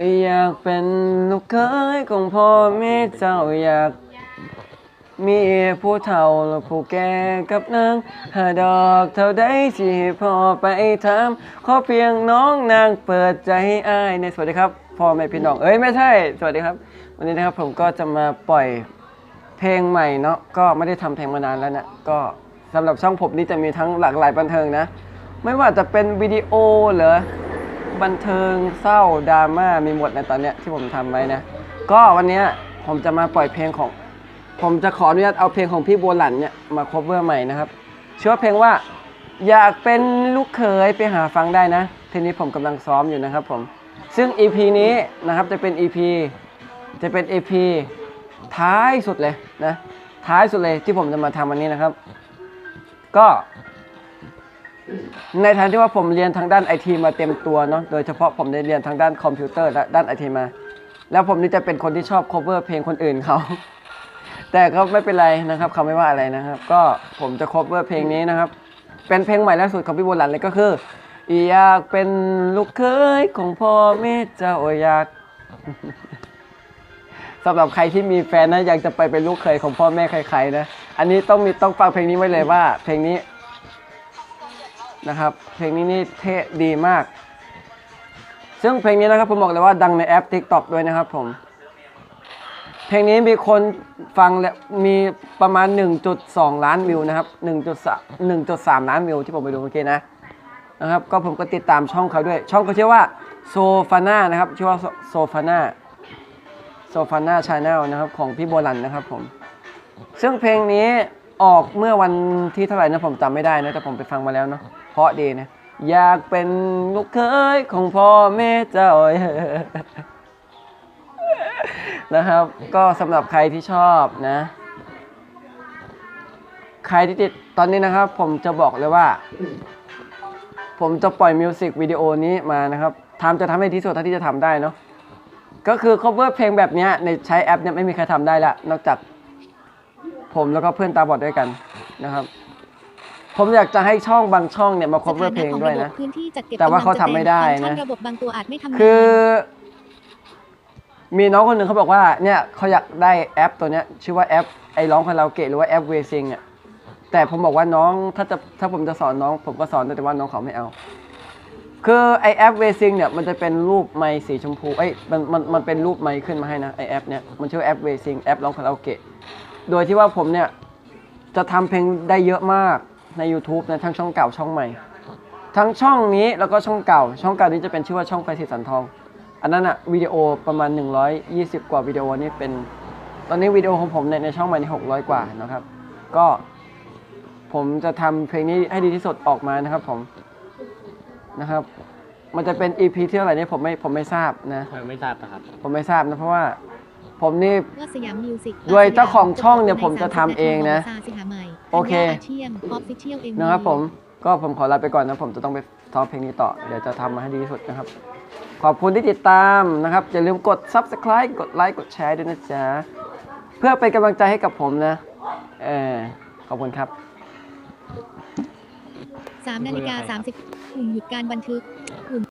อยากเป็นลูกเคยของพ่อแม่เจ้าอยาก มีผู้เฒ่าและผู้แก่กับนางหาดอกเท่าใดที่พ่อไปทำขอเพียงน้องนางเปิดใจให้อ้ายในสวัสดีครับพ่อแม่พี่น้องเอ้ยไม่ใช่ สวัสดีครับ วันนี้นะครับผมก็จะมาปล่อยเพลงใหม่เนาะก็ไม่ได้ทำเพลงมานานแล้วนะก็สำหรับช่องผมนี่จะมีทั้งหลากหลายบันเทิงนะ ไม่ว่าจะเป็นวิดีโอเหรอ บันเทิงเศร้าดราม่ามีหมดในตอนเนี้ยที่ผมทำไว้นะ ก็วันเนี้ยผมจะมาปล่อยเพลงของ ผมจะขออนุญาตเอาเพลงของพี่บัวหลันเนี่ยมา cover ใหม่นะครับชื่อว่าเพลงว่า อยากเป็นลูกเขยไปหาฟังได้นะทีนี้ผมกำลังซ้อมอยู่นะครับผม ซึ่ง EP นี้นะครับจะเป็น EP จะเป็น EP ท้ายสุดเลยนะท้ายสุดเลยที่ผมจะมาทำวันนี้นะครับ ก็ ในทางที่ว่าผมเรียนทางด้านไอทีมาเต็มตัวเนาะโดยเฉพาะผมได้เรียนทางด้านคอมพิวเตอร์และด้านไอทีมา แล้วผมนี่จะเป็นคนที่ชอบ cover เพลงคนอื่นเขา แต่ก็ไม่เป็นไรนะครับเขาไม่ว่าอะไรนะครับ ก็ผมจะ cover เพลงนี้นะครับ เป็นเพลงใหม่ล่าสุดของพี่บุญหลันเลยก็คืออยากเป็นลูกเคยของพ่อแม่เจ้าอยากสำหรับใครที่มีแฟนนะอยากจะไปเป็นลูกเคยของพ่อแม่ใครๆนะอันนี้ต้องมีต้องฟังเพลงนี้ไว้เลยว่า เพลงนี้ นะครับ เพลงนี้นี่เท่ดีมาก ซึ่งเพลงนี้นะครับผมบอกเลยว่าดังในแอป TikTok ด้วยนะครับผม เพลงนี้มีคนฟังและมีประมาณ 1.2 ล้านวิวนะครับ 1.3 1.3 ล้านวิวที่ผมไปดูเมื่อกี้นะนะครับ ก็ผมก็ติดตามช่องเขาด้วย ช่องเขาชื่อว่าโซฟาน่านะครับชื่อว่าโซฟาน่าโซฟาน่าชาแนลนะครับของพี่โบรันนะครับผม ซึ่งเพลงนี้ออกเมื่อวันที่เท่าไหร่นะผมจำไม่ได้นะแต่ผมไปฟังมาแล้วเนาะ ราะดีนะ อยากเป็นลูกเคยของพ่อแม่เจ้านะครับ ก็สำหรับใครที่ชอบนะ ใครที่ติดตอนนี้นะครับ ผมจะบอกเลยว่า ผมจะปล่อยมิวสิกวิดีโอนี้มานะครับทำจะทำให้ที่สุดเท่าที่จะทำได้เนาะก็คือ cover เพลงแบบเนี้ยในใช้แอปเนี่ยไม่มีใครทำได้ละนอกจากผมแล้วก็เพื่อนตาบอดด้วยกันนะครับ ผมอยากจะให้ช่องบางช่องเนี่ยมา cover เพลงด้วยนะ พื้นที่จัดเก็บแต่ว่าเขาทำไม่ได้นะฟังก์ชัระบบบางตัวอาจไม่ทำงานคือ มีน้องคนหนึ่งเขาบอกว่าเนี่ยเขาอยากได้แอปตัวเนี้ยชื่อว่าแอปไอ้ร้องคาราโอเกะหรือว่าแอปเวซิงอะแต่ผมบอกว่าน้องถ้าจะถ้าผมจะสอนน้อง ผมก็สอนได้แต่ว่าน้องเขาไม่เอา คือไอแอปเวซิงเนี่ยมันจะเป็นรูปไมค์สีชมพูเอ้ยมันมันมันเป็นรูปไมค์ขึ้นมาให้นะไอแอปเนี้ยมันชื่อแอปเวซิงแอปร้องคาราโอเกะโดยที่ว่าผมเนี่ยจะทำเพลงได้เยอะมาก ใน YouTube นะทั้งช่องเก่าช่องใหม่ ทั้งช่องนี้แล้วก็ช่องเก่า ช่องเก่านี้จะเป็นชื่อว่าช่องไฟสีสันทอง อันนั้นอะวิดีโอประมาณ 120 กว่าวิดีโอนี่เป็น ตอนนี้วิดีโอของผมในในช่องใหม่นี่600 กว่านะครับ ก็ผมจะทำเพลงนี้ให้ดีที่สุดออกมานะครับผมนะครับ มันจะเป็น EP ที่เท่าไหร่นี่ผมไม่ผมไม่ทราบนะเออไม่ทราบนะครับ ผมไม่ทราบนะเพราะว่าผมนี่ว่าสยามมิวสิกด้วยเจ้าของช่องเนี่ยผมจะทำเองนะสิหาใหม่ โอเคเทียมออฟฟิเชียลเอ็มนะครับผมก็ผมขอลาไปก่อนนะผมจะต้องไปซ้อมเพลงนี้ต่อ เดี๋ยวจะทำมาให้ดีที่สุดนะครับ ขอบคุณที่ติดตามนะครับ อย่าลืมกด subscribe กดไลค์กดแชร์ด้วยนะจ๊ะ เพื่อเป็นกำลังใจให้กับผมนะ เออขอบคุณครับสามนาฬิกาสามสิบกลุ่มหยุดการบันทึกกลุ่ม